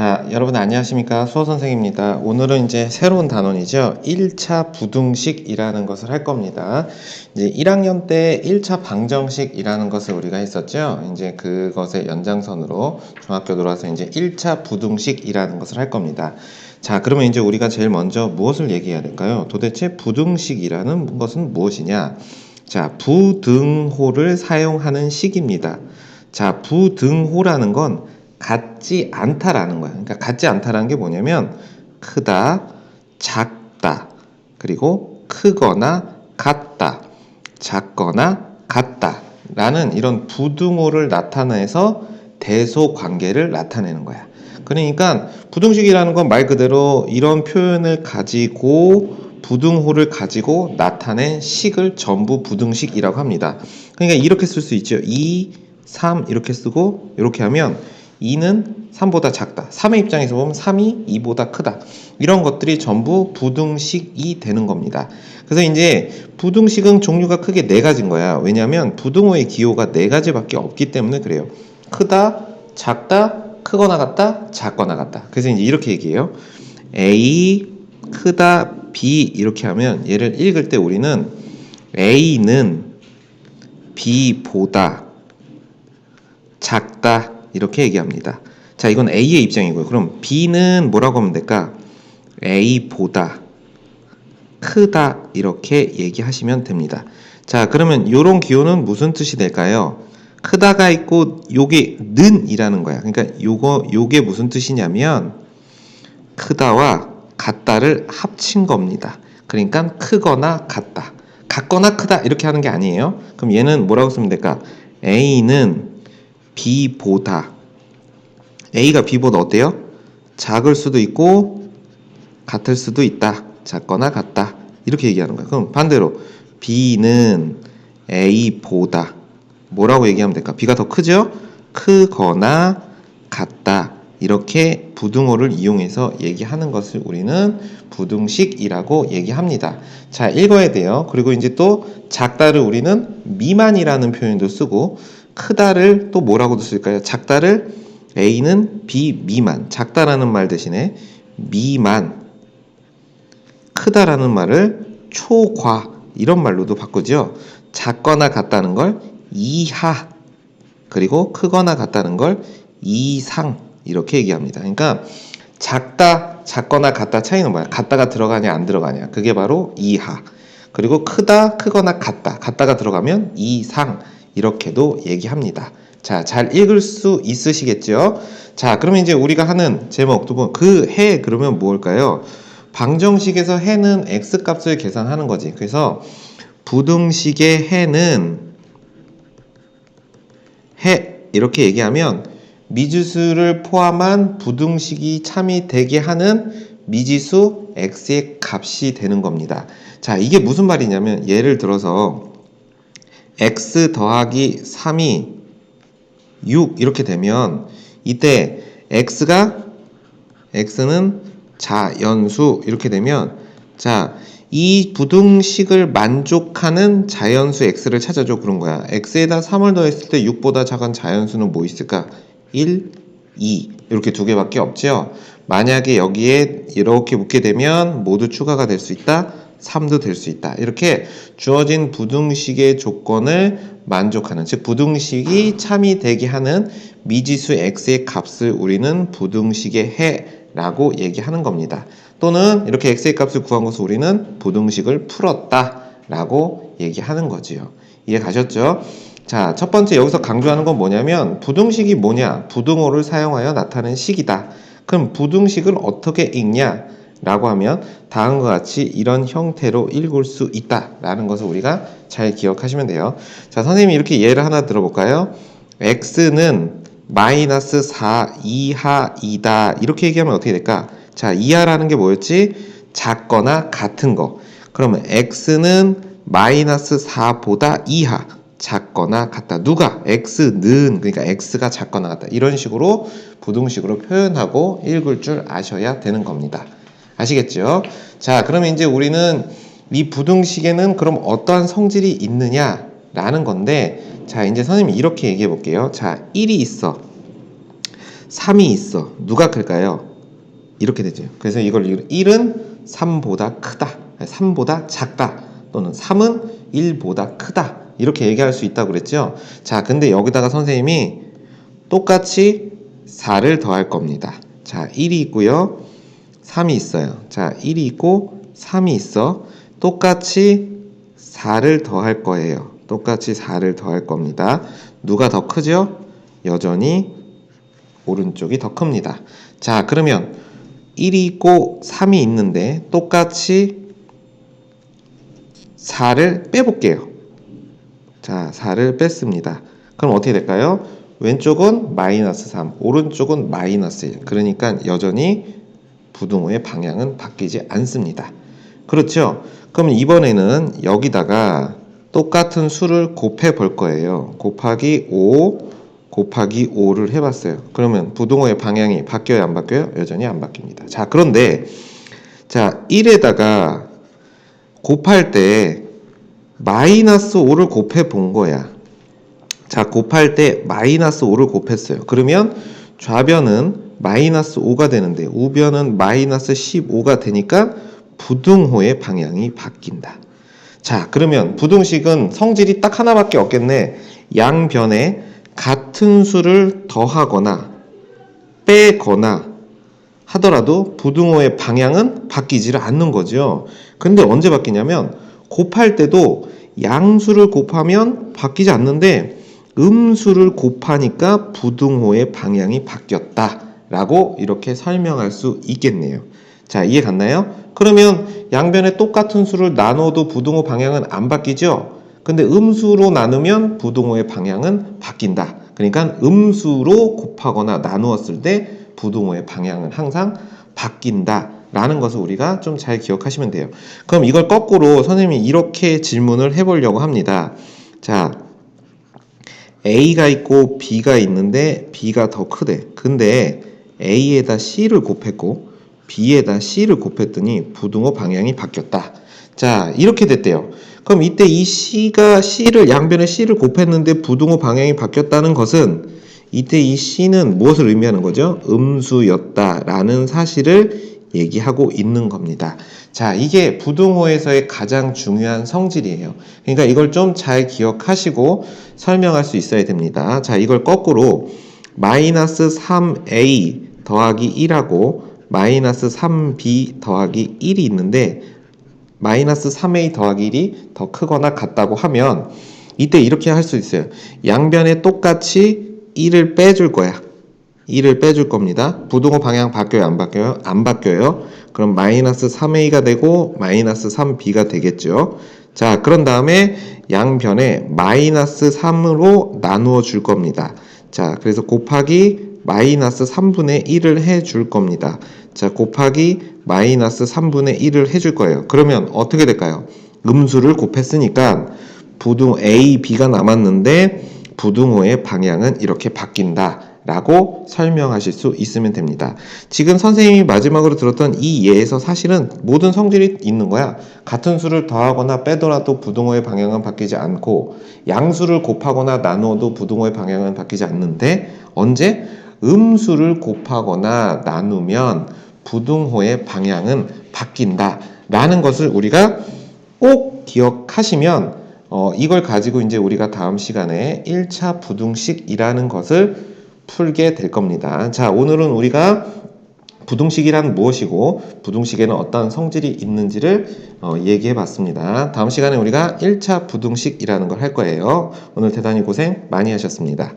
자, 여러분 안녕하십니까? 수호 선생입니다. 오늘은 이제 새로운 단원이죠. 1차 부등식이라는 것을 할 겁니다. 이제 1학년 때 1차 방정식이라는 것을 우리가 했었죠. 이제 그것의 연장선으로 중학교 들어와서 이제 1차 부등식이라는 것을 할 겁니다. 자, 그러면 이제 우리가 제일 먼저 무엇을 얘기해야 될까요? 도대체 부등식이라는 것은 무엇이냐? 자, 부등호를 사용하는 식입니다. 자, 부등호라는 건 같지 않다라는 거야. 그러니까 같지 않다라는 게 뭐냐면 크다, 작다, 그리고 크거나 같다, 작거나 같다라는 이런 부등호를 나타내서 대소 관계를 나타내는 거야. 그러니까 부등식이라는 건 말 그대로 이런 표현을 가지고 부등호를 가지고 나타낸 식을 전부 부등식이라고 합니다. 그러니까 이렇게 쓸 수 있죠. 2, 3 이렇게 쓰고 이렇게 하면 2는 3보다 작다. 3의 입장에서 보면 3이 2보다 크다. 이런 것들이 전부 부등식이 되는 겁니다. 그래서 이제 부등식은 종류가 크게 네 가지인 거야. 왜냐하면 부등호의 기호가 네 가지밖에 없기 때문에 그래요. 크다, 작다, 크거나 같다, 작거나 같다. 그래서 이제 이렇게 얘기해요. A 크다, B 이렇게 하면 얘를 읽을 때 우리는 A는 B보다 작다 이렇게 얘기합니다. 자, 이건 A의 입장이고요. 그럼 B는 뭐라고 하면 될까? A보다 크다 이렇게 얘기하시면 됩니다. 자, 그러면 이런 기호는 무슨 뜻이 될까요? 크다가 있고 요게 는이라는 거야. 그러니까 요거 요게 무슨 뜻이냐면 크다와 같다를 합친 겁니다. 그러니까 크거나 같다. 같거나 크다 이렇게 하는 게 아니에요. 그럼 얘는 뭐라고 쓰면 될까? A는 B보다 A가 B보다 어때요? 작을 수도 있고 같을 수도 있다. 작거나 같다. 이렇게 얘기하는 거야. 그럼 반대로 B는 A보다 뭐라고 얘기하면 될까? B가 더 크죠? 크거나 같다. 이렇게 부등호를 이용해서 얘기하는 것을 우리는 부등식이라고 얘기합니다. 자, 읽어야 돼요. 그리고 이제 또 작다를 우리는 미만이라는 표현도 쓰고 크다를 또 뭐라고도 쓸까요? 작다를 A는 B 미만. 작다라는 말 대신에 미만. 크다라는 말을 초과 이런 말로도 바꾸죠. 작거나 같다는 걸 이하 그리고 크거나 같다는 걸 이상 이렇게 얘기합니다. 그러니까 작다, 작거나 같다 차이는 뭐야? 같다가 들어가냐 안 들어가냐? 그게 바로 이하. 그리고 크다, 크거나 같다. 같다가 들어가면 이상 이렇게도 얘기합니다. 자, 잘 읽을 수 있으시겠죠? 자, 그러면 이제 우리가 하는 제목 두 번 그 해 그러면 뭘까요? 방정식에서 해는 x 값을 계산하는 거지. 그래서 부등식의 해는 해 이렇게 얘기하면 미지수를 포함한 부등식이 참이 되게 하는 미지수 x의 값이 되는 겁니다. 자, 이게 무슨 말이냐면 예를 들어서 x 더하기 3이 6 이렇게 되면 이때 x가 x는 자연수 이렇게 되면 자, 이 부등식을 만족하는 자연수 x를 찾아줘 그런 거야. x에다 3을 더했을 때 6보다 작은 자연수는 뭐 있을까? 1, 2 이렇게 두 개밖에 없죠. 만약에 여기에 이렇게 붙게 되면 모두 추가가 될 수 있다. 3도 될 수 있다. 이렇게 주어진 부등식의 조건을 만족하는 즉 부등식이 참이 되게 하는 미지수 x의 값을 우리는 부등식의 해라고 얘기하는 겁니다. 또는 이렇게 x의 값을 구한 것을 우리는 부등식을 풀었다라고 얘기하는 거지요. 이해 가셨죠? 자, 첫 번째 여기서 강조하는 건 뭐냐면 부등식이 뭐냐? 부등호를 사용하여 나타낸 식이다. 그럼 부등식을 어떻게 읽냐? 라고 하면 다음과 같이 이런 형태로 읽을 수 있다 라는 것을 우리가 잘 기억하시면 돼요. 자, 선생님이 이렇게 예를 하나 들어볼까요? x는 마이너스 4 이하이다 이렇게 얘기하면 어떻게 될까? 자, 이하라는 게 뭐였지? 작거나 같은 거. 그러면 x는 마이너스 4보다 이하. 작거나 같다. 누가? x는 그러니까 x가 작거나 같다. 이런 식으로 부등식으로 표현하고 읽을 줄 아셔야 되는 겁니다. 아시겠죠? 자, 그러면 이제 우리는 이 부등식에는 그럼 어떠한 성질이 있느냐라는 건데 자, 이제 선생님이 이렇게 얘기해 볼게요. 자, 1이 있어. 3이 있어. 누가 클까요? 이렇게 되죠. 그래서 이걸 1은 3보다 크다. 3보다 작다. 또는 3은 1보다 크다. 이렇게 얘기할 수 있다고 그랬죠. 자, 근데 여기다가 선생님이 똑같이 4를 더할 겁니다. 자, 1이 있고요. 3이 있어요. 자, 1이 있고 3이 있어. 똑같이 4를 더할 거예요. 똑같이 4를 더할 겁니다. 누가 더 크죠? 여전히 오른쪽이 더 큽니다. 자, 그러면 1이 있고 3이 있는데 똑같이 4를 빼볼게요. 자, 4를 뺐습니다. 그럼 어떻게 될까요? 왼쪽은 마이너스 3, 오른쪽은 마이너스 1. 그러니까 여전히 부등호의 방향은 바뀌지 않습니다. 그렇죠? 그럼 이번에는 여기다가 똑같은 수를 곱해 볼 거예요. 곱하기 5, 곱하기 5를 해봤어요. 그러면 부등호의 방향이 바뀌어요, 안 바뀌어요? 여전히 안 바뀝니다. 자, 그런데 자 1에다가 곱할 때 마이너스 5를 곱해 본 거야. 자, 곱할 때 마이너스 5를 곱했어요. 그러면 좌변은 마이너스 5가 되는데 우변은 마이너스 15가 되니까 부등호의 방향이 바뀐다. 자, 그러면 부등식은 성질이 딱 하나밖에 없겠네. 양변에 같은 수를 더하거나 빼거나 하더라도 부등호의 방향은 바뀌지를 않는 거죠. 근데 언제 바뀌냐면 곱할 때도 양수를 곱하면 바뀌지 않는데 음수를 곱하니까 부등호의 방향이 바뀌었다 라고 이렇게 설명할 수 있겠네요. 자, 이해 갔나요? 그러면 양변에 똑같은 수를 나눠도 부등호 방향은 안 바뀌죠? 근데 음수로 나누면 부등호의 방향은 바뀐다. 그러니까 음수로 곱하거나 나누었을 때 부등호의 방향은 항상 바뀐다. 라는 것을 우리가 좀 잘 기억하시면 돼요. 그럼 이걸 거꾸로 선생님이 이렇게 질문을 해보려고 합니다. 자, A가 있고 B가 있는데 B가 더 크대. 근데 A에다 C를 곱했고 B에다 C를 곱했더니 부등호 방향이 바뀌었다. 자, 이렇게 됐대요. 그럼 이때 이 C가 C를 양변에 C를 곱했는데 부등호 방향이 바뀌었다는 것은 이때 이 C는 무엇을 의미하는 거죠? 음수였다라는 사실을 얘기하고 있는 겁니다. 자, 이게 부등호에서의 가장 중요한 성질이에요. 그러니까 이걸 좀 잘 기억하시고 설명할 수 있어야 됩니다. 자, 이걸 거꾸로 마이너스 3a 더하기 1하고 마이너스 3b 더하기 1이 있는데 마이너스 3a 더하기 1이 더 크거나 같다고 하면 이때 이렇게 할 수 있어요. 양변에 똑같이 1을 빼줄 거야. 1을 빼줄 겁니다. 부등호 방향 바뀌어요? 안 바뀌어요? 안 바뀌어요. 그럼 마이너스 3a가 되고 마이너스 3b가 되겠죠. 자, 그런 다음에 양변에 마이너스 3으로 나누어 줄 겁니다. 자, 그래서 곱하기 마이너스 3분의 1을 해줄 겁니다. 자, 곱하기 마이너스 3분의 1을 해줄 거예요. 그러면 어떻게 될까요? 음수를 곱했으니까 부등 A, B가 남았는데 부등호의 방향은 이렇게 바뀐다. 라고 설명하실 수 있으면 됩니다. 지금 선생님이 마지막으로 들었던 이 예에서 사실은 모든 성질이 있는 거야. 같은 수를 더하거나 빼더라도 부등호의 방향은 바뀌지 않고 양수를 곱하거나 나누어도 부등호의 방향은 바뀌지 않는데 언제 음수를 곱하거나 나누면 부등호의 방향은 바뀐다. 라는 것을 우리가 꼭 기억하시면 어, 이걸 가지고 이제 우리가 다음 시간에 1차 부등식이라는 것을 풀게 될 겁니다. 자, 오늘은 우리가 부등식이란 무엇이고 부등식에는 어떤 성질이 있는지를 어, 얘기해 봤습니다. 다음 시간에 우리가 1차 부등식이라는 걸 할 거예요. 오늘 대단히 고생 많이 하셨습니다.